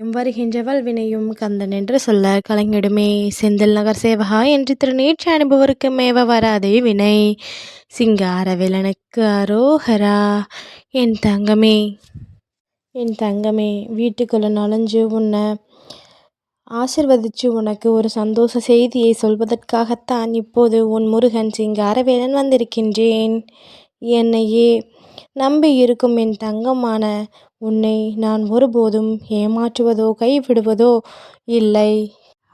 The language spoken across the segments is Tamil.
வருகின்றவள் வினையும் கந்தன் என்று சொல்ல கலைஞடுமே செந்தில் நகர் சேவகா என்று திருநீற்று அனுபவருக்கு மேவ வராதே வினை. சிங்கார விலனுக்கு அரோகரா என் தங்கமே என் தங்கமே வீட்டுக்குள்ள நுழைஞ்சு உன்னை ஆசிர்வதிச்சு உனக்கு ஒரு சந்தோஷ செய்தியை சொல்வதற்காகத்தான் இப்போது உன் முருகன் சிங்காரவேலன் வந்திருக்கின்றேன். என்னையே நம்பி இருக்கும் என் தங்கமான உன்னை நான் ஒருபோதும் ஏமாற்றுவதோ கைவிடுவதோ இல்லை.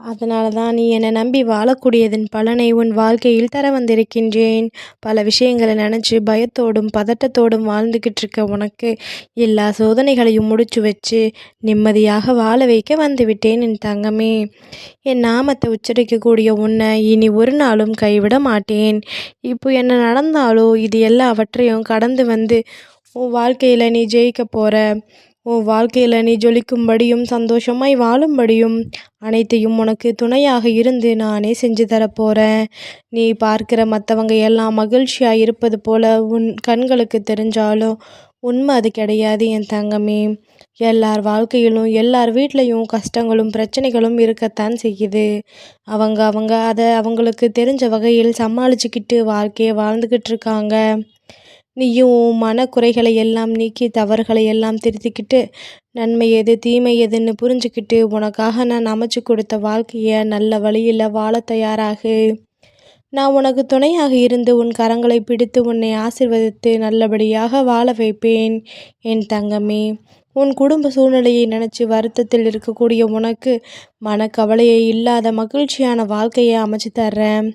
அதனால தான் நீ என்னை நம்பி வாழக்கூடியதன் பலனை உன் வாழ்க்கையில் தர வந்திருக்கின்றேன். பல விஷயங்களை நினச்சி பயத்தோடும் பதட்டத்தோடும் வாழ்ந்துக்கிட்டு இருக்க உனக்கு எல்லா சோதனைகளையும் முடிச்சு வச்சு நிம்மதியாக வாழ வைக்க வந்துவிட்டேன் என் தங்கமே. என் நாமத்தை உச்சரிக்கக்கூடிய உன்னை இனி ஒரு நாளும் கைவிட மாட்டேன். இப்போ என்ன நடந்தாலோ இது எல்லாவற்றையும் கடந்து வந்து உன் வாழ்க்கையில் நீ ஜெயிக்க போகிற உன் வாழ்க்கையில் நீ ஜொலிக்கும்படியும் சந்தோஷமாய் வாழும்படியும் அனைத்தையும் உனக்கு துணையாக இருந்து நானே செஞ்சு தரப்போகிறேன் நீ பார்க்கிற மற்றவங்க எல்லாம் மகிழ்ச்சியாக இருப்பது போல உன் கண்களுக்கு தெரிஞ்சாலும் உண்மை அது கிடையாது என் தங்கமே. எல்லார் வாழ்க்கையிலும் எல்லார் வீட்லேயும் கஷ்டங்களும் பிரச்சனைகளும் இருக்கத்தான் செய்யுது. அவங்க அவங்க அதை அவங்களுக்கு தெரிஞ்ச வகையில் சமாளிச்சுக்கிட்டு வாழ்க்கையை வாழ்ந்துக்கிட்டு இருக்காங்க. நீயும் உன் மனக்குறைகளை எல்லாம் நீக்கி தவறுகளை எல்லாம் திருத்திக்கிட்டு நன்மை எது தீமை எதுன்னு புரிஞ்சுக்கிட்டு உனக்காக நான் அமைச்சு கொடுத்த வாழ்க்கையை நல்ல வழியில் வாழ தயாராகு. நான் உனக்கு துணையாக இருந்து உன் கரங்களை பிடித்து உன்னை ஆசிர்வதித்து நல்லபடியாக வாழ வைப்பேன். என் தங்கமே உன் குடும்ப சூழ்நிலையை நினச்சி வருத்தத்தில் இருக்கக்கூடிய உனக்கு மனக்கவலையை இல்லாத மகிழ்ச்சியான வாழ்க்கையை அமைச்சு தர்றேன்.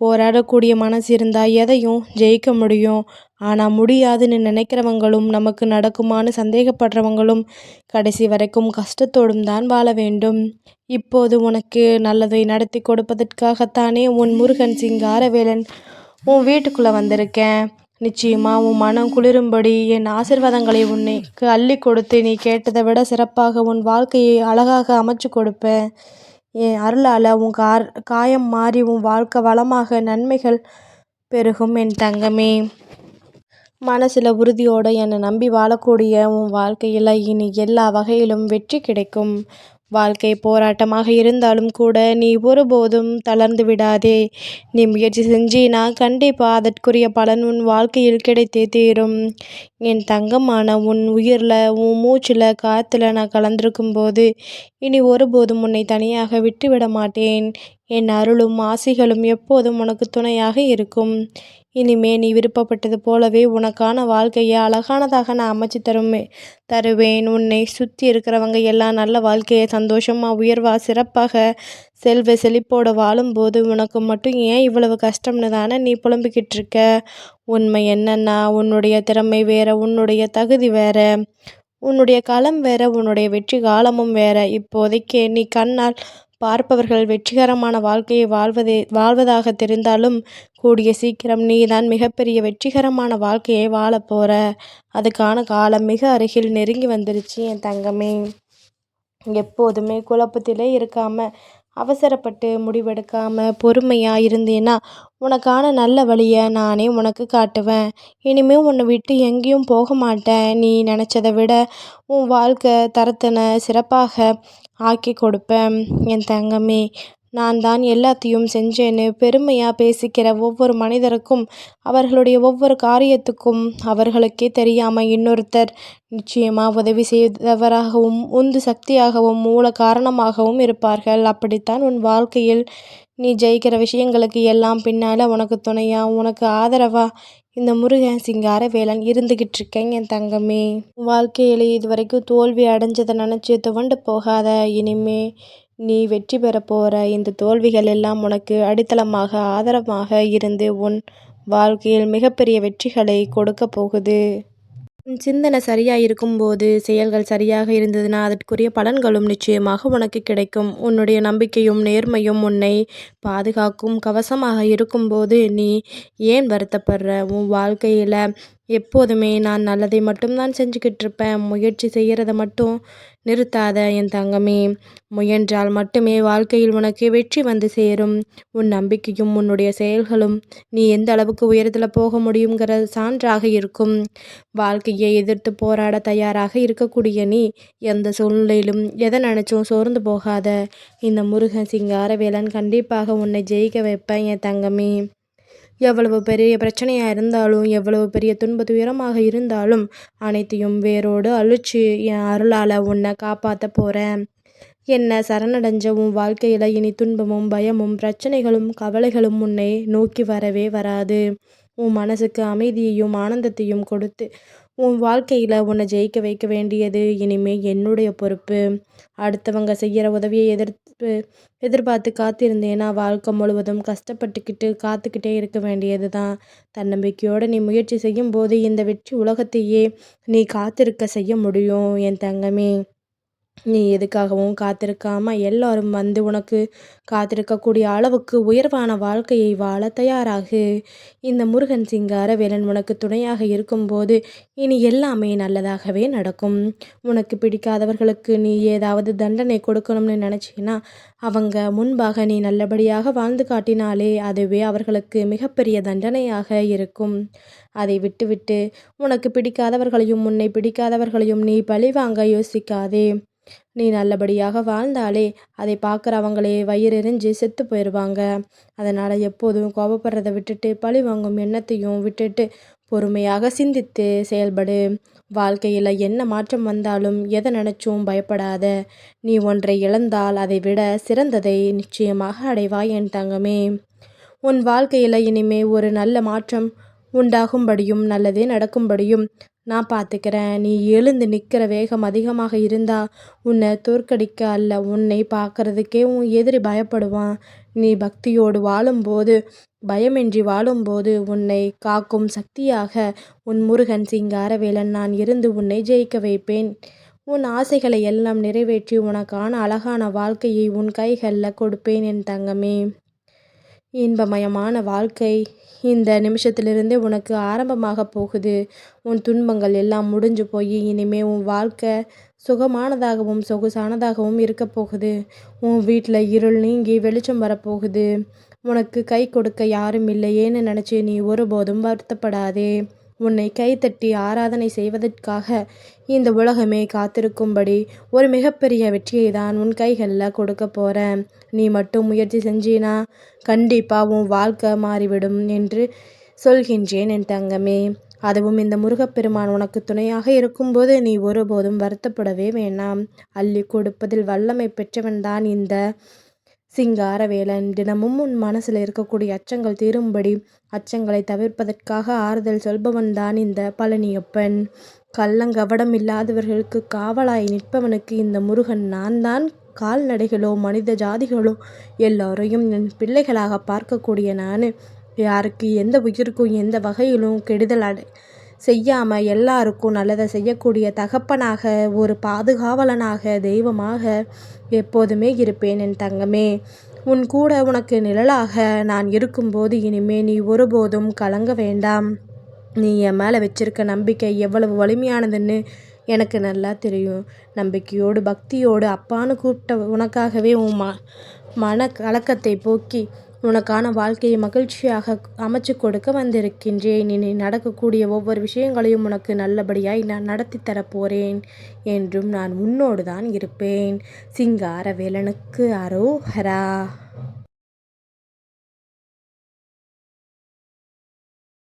போராடக்கூடிய மனசு இருந்தால் எதையும் ஜெயிக்க முடியும். ஆனால் முடியாதுன்னு நினைக்கிறவங்களும் நமக்கு நடக்குமான்னு சந்தேகப்படுறவங்களும் கடைசி வரைக்கும் கஷ்டத்தோடும் தான் வாழ வேண்டும். இப்போது உனக்கு நல்லதை நடத்தி கொடுப்பதற்காகத்தானே உன் முருகன் சிங்காரவேலன் உன் வீட்டுக்குள்ளே வந்திருக்கேன். நிச்சயமா உன் மனம் குளிரும்படி என் ஆசிர்வாதங்களை உன்னைக்கு அள்ளி கொடுத்து நீ கேட்டதை விட சிறப்பாக உன் வாழ்க்கையை அழகாக அமைச்சு கொடுப்பேன். என் அருளால் உன் கார் காயம் மாறி உன் வாழ்க்கை வளமாக நன்மைகள் பெருகும் என் தங்கமே. மனசில் உறுதியோடு என்னை நம்பி வாழக்கூடிய உன் வாழ்க்கையில் இனி எல்லா வகையிலும் வெற்றி கிடைக்கும். வாழ்க்கை போராட்டமாக இருந்தாலும் கூட நீ ஒருபோதும் தளர்ந்து விடாதே. நீ முயற்சி செஞ்சினா கண்டிப்பாக அதற்குரிய பலன் உன் வாழ்க்கையில் கிடைத்தே தீரும். என் தங்கமான உன் உயிரில் உன் மூச்சில் காற்றுல நான் கலந்திருக்கும் போது இனி ஒருபோதும் உன்னை தனியாக விட்டுவிட மாட்டேன். என் அருளும் ஆசைகளும் எப்போதும் உனக்கு துணையாக இருக்கும். இனிமே நீ விருப்பப்பட்டது போலவே உனக்கான வாழ்க்கையை அழகானதாக நான் அமைச்சு தருமே தருவேன். உன்னை சுற்றி இருக்கிறவங்க எல்லாம் நல்ல வாழ்க்கையை சந்தோஷமாக உயர்வாக சிறப்பாக செல்வ செழிப்போடு வாழும்போது உனக்கு மட்டும் ஏன் இவ்வளவு கஷ்டம்னு தானே நீ புலம்பிக்கிட்டு இருக்க? உண்மை என்னன்னா உன்னுடைய திறமை வேற உன்னுடைய தகுதி வேற உன்னுடைய களம் வேற உன்னுடைய வெற்றி காலமும் வேற. இப்போதைக்கு நீ கண்ணால் பார்ப்பவர்கள் வெற்றிகரமான வாழ்க்கையை வாழ்வதே வாழ்வதாக தெரிந்தாலும் கூடிய சீக்கிரம் நீ தான் மிகப்பெரிய வெற்றிகரமான வாழ்க்கையை வாழப் போகிற அதுக்கான காலம் மிக அருகில் நெருங்கி வந்துருச்சு என் தங்கமே. எப்போதுமே குழப்பத்திலே இருக்காமல் அவசரப்பட்டு முடிவெடுக்காமல் பொறுமையாக இருந்தேன்னா உனக்கான நல்ல வழியை நானே உனக்கு காட்டுவேன். இனிமேல் உன்னை விட்டு எங்கேயும் போக மாட்டேன். நீ நினச்சதை விட உன் வாழ்க்கை தரத்தனை சிறப்பாக ஆக்கி கொடுப்பேன். என் தங்கமே நான் தான் எல்லாத்தையும் செஞ்சேன்னு பெருமையாக பேசிக்கிற ஒவ்வொரு மனிதருக்கும் அவர்களுடைய ஒவ்வொரு காரியத்துக்கும் அவர்களுக்கே தெரியாமல் இன்னொருத்தர் நிச்சயமாக உதவி செய்தவராகவும் உந்து சக்தியாகவும் மூல காரணமாகவும் இருப்பார்கள். அப்படித்தான் உன் வாழ்க்கையில் நீ ஜெயிக்கிற விஷயங்களுக்கு எல்லாம் பின்னால் உனக்கு துணையாக உனக்கு ஆதரவாக இந்த முருகன் சிங்கார வேலன் இருந்துகிட்டு இருக்கேன் என் தங்கமே. வாழ்க்கையில் இது வரைக்கும் தோல்வி அடைஞ்சதை நினச்சி துவண்டு போகாத. இனிமே நீ வெற்றி பெற போகிற இந்த தோல்விகள் எல்லாம் உனக்கு அடித்தளமாக ஆதரமாக இருந்து உன் வாழ்க்கையில் மிகப்பெரிய வெற்றிகளை கொடுக்க போகுது. சிந்தனை சரியாக இருக்கும்போது செயல்கள் சரியாக இருந்ததுன்னா அதற்குரிய பலன்களும் நிச்சயமாக உனக்கு கிடைக்கும். உன்னுடைய நம்பிக்கையும் நேர்மையும் உன்னை பாதுகாக்கும் கவசமாக இருக்கும்போது நீ ஏன் வருத்தப்படுற? உன் வாழ்க்கையில் எப்போதுமே நான் நல்லதை மட்டும்தான் செஞ்சுக்கிட்டு இருப்பேன் முயற்சி செய்கிறத மட்டும் நிறுத்தாத என் தங்கமே. முயன்றால் மட்டுமே வாழ்க்கையில் உனக்கு வெற்றி வந்து சேரும். உன் நம்பிக்கையும் உன்னுடைய செயல்களும் நீ எந்த அளவுக்கு உயரத்தில் போக முடியுங்கிற சான்றாக இருக்கும். வாழ்க்கையை எதிர்த்து போராட தயாராக இருக்கக்கூடிய நீ எந்த சூழ்நிலையிலும் எதை நினச்சும் சோர்ந்து போகாத. இந்த முருகன் சிங்காரவேலன் கண்டிப்பாக உன்னை ஜெயிக்க வைப்பேன் என் தங்கமே. எவ்வளவு பெரிய பிரச்சனையாக இருந்தாலும் எவ்வளவு பெரிய துன்ப துயரமாக இருந்தாலும் அனைத்தையும் வேரோடு அழிச்சு என் அருளால் உன்னை காப்பாற்ற போகிறேன் என்ன சரணடைஞ்ச உன் வாழ்க்கையில் இனி துன்பமும் பயமும் பிரச்சனைகளும் கவலைகளும் உன்னை நோக்கி வரவே வராது. உன் மனசுக்கு அமைதியையும் ஆனந்தத்தையும் கொடுத்து உன் வாழ்க்கையில் உன்னை ஜெயிக்க வைக்க வேண்டியது இனிமே என்னுடைய பொறுப்பு. அடுத்தவங்க செய்கிற உதவியை எதிர்த்து எதிர்பார்த்து காத்திருந்தேன்னா வாழ்க்கை முழுவதும் கஷ்டப்பட்டுக்கிட்டு காத்துக்கிட்டே இருக்க வேண்டியது தான் தன்னம்பிக்கையோடு நீ முயற்சி செய்யும் போது இந்த வெற்றி உலகத்தையே நீ காத்திருக்க செய்ய முடியும். என் தங்கமே. நீ எதுக்காகவும் காத்திருக்காம எல்லாரும் வந்து உனக்கு காத்திருக்கக்கூடிய அளவுக்கு உயர்வான வாழ்க்கையை வாழ தயாராகு. இந்த முருகன் சிங்கார வேலன் உனக்கு துணையாக இருக்கும்போது இனி எல்லாமே நல்லதாகவே நடக்கும். உனக்கு பிடிக்காதவர்களுக்கு நீ ஏதாவது தண்டனை கொடுக்கணும்னு நினச்சின்னா அவங்க முன்பாக நீ நல்லபடியாக வாழ்ந்து காட்டினாலே அதுவே அவர்களுக்கு மிகப்பெரிய தண்டனையாக இருக்கும். அதை விட்டுவிட்டு உனக்கு பிடிக்காதவர்களையும் உன்னை பிடிக்காதவர்களையும் நீ பழிவாங்க யோசிக்காதே. நீ நல்லபடியாக வாழ்ந்தாலே அதை பார்க்குறவங்களே வயிறெறிஞ்சு செத்து போயிடுவாங்க அதனால் எப்போதும் கோபப்படுறதை விட்டுட்டு பழி வாங்கும் எண்ணத்தையும் விட்டுட்டு பொறுமையாக சிந்தித்து செயல்படு. வாழ்க்கையில் என்ன மாற்றம் வந்தாலும் எதை நினச்சும் பயப்படாத. நீ ஒன்றை இழந்தால் அதை விட சிறந்ததை நிச்சயமாக அடைவாய் என் தங்கமே. உன் வாழ்க்கையில் இனிமே ஒரு நல்ல மாற்றம் உண்டாகும்படியும் நல்லதே நடக்கும்படியும் நான் பார்த்துக்கிறேன். நீ எழுந்து நிற்கிற வேகம் அதிகமாக இருந்தால் உன்னை தோற்கடிக்க அல்ல. உன்னை பார்க்கறதுக்கே உன் எதிரி பயப்படுவான். நீ பக்தியோடு வாழும்போது பயமின்றி வாழும்போது உன்னை காக்கும் சக்தியாக உன் முருகன் சிங்காரவேலன் நான் இருந்து உன்னை ஜெயிக்க வைப்பேன். உன் ஆசைகளை எல்லாம் நிறைவேற்றி உனக்கான அழகான வாழ்க்கையை உன் கைகளில் கொடுப்பேன் என் தங்கமே. இன்பமயமான வாழ்க்கை இந்த நிமிஷத்திலிருந்தே உனக்கு ஆரம்பமாக போகுது. உன் துன்பங்கள் எல்லாம் முடிஞ்சு போய் இனிமே உன் வாழ்க்கை சுகமானதாகவும் சொகுசானதாகவும் இருக்க போகுது. உன் வீட்டில் இருள் நீங்கி வெளிச்சம் வரப்போகுது. உனக்கு கை கொடுக்க யாரும் இல்லையேன்னு நினச்சி நீ ஒருபோதும் வருத்தப்படாதே. உன்னை கைத்தட்டி ஆராதனை செய்வதற்காக இந்த உலகமே காத்திருக்கும்படி ஒரு மிகப்பெரிய வெற்றியை தான் உன் கைகளில் கொடுக்க போகிறேன் நீ மட்டும் முயற்சி செஞ்சினா கண்டிப்பாக உன் வாழ்க்கை மாறிவிடும் என்று சொல்கின்றேன் என் தங்கமே. அதுவும் இந்த முருகப்பெருமான் உனக்கு துணையாக இருக்கும்போது நீ ஒருபோதும் வருத்தப்படவே வேண்டாம். அள்ளி கொடுப்பதில் வல்லமை பெற்றவன்தான் இந்த சிங்காரவேலன் தினமும் உன் மனசில் இருக்கக்கூடிய அச்சங்கள் தீரும்படி அச்சங்களை தவிர்ப்பதற்காக ஆறுதல் சொல்பவன் தான் இந்த பழனியப்பன். கள்ளங்கவடம் இல்லாதவர்களுக்கு காவலாய் நிற்பவனுக்கு இந்த முருகன் நான் தான். கால்நடைகளோ மனித ஜாதிகளோ எல்லோரையும் என் பிள்ளைகளாக பார்க்கக்கூடிய நான். யாருக்கு எந்த உயிருக்கும் எந்த வகையிலும் கெடுதல் அடை செய்யாமல் எல்லாருக்கும் நல்லதை செய்யக்கூடிய தகப்பனாக ஒரு பாதுகாவலனாக தெய்வமாக எப்போதுமே இருப்பேன் என் தங்கமே. உன் கூட உனக்கு நிழலாக நான் இருக்கும்போது இனிமே நீ ஒருபோதும் கலங்க வேண்டாம். நீ என் மேலே வச்சிருக்க நம்பிக்கை எவ்வளவு வலிமையானதுன்னு எனக்கு நல்லா தெரியும். நம்பிக்கையோடு பக்தியோடு அப்பான்னு கூப்பிட்ட உனக்காகவே உன் ம மன கலக்கத்தை போக்கி உனக்கான வாழ்க்கையை மகிழ்ச்சியாக அமைச்சு கொடுக்க வந்திருக்கின்றேன். இனி நடக்கக்கூடிய ஒவ்வொரு விஷயங்களையும் உனக்கு நல்லபடியாய் நான் நடத்தி தரப்போகிறேன் என்றும் நான் உன்னோடு தான் இருப்பேன். சிங்கார வேலனுக்கு அரோஹரா.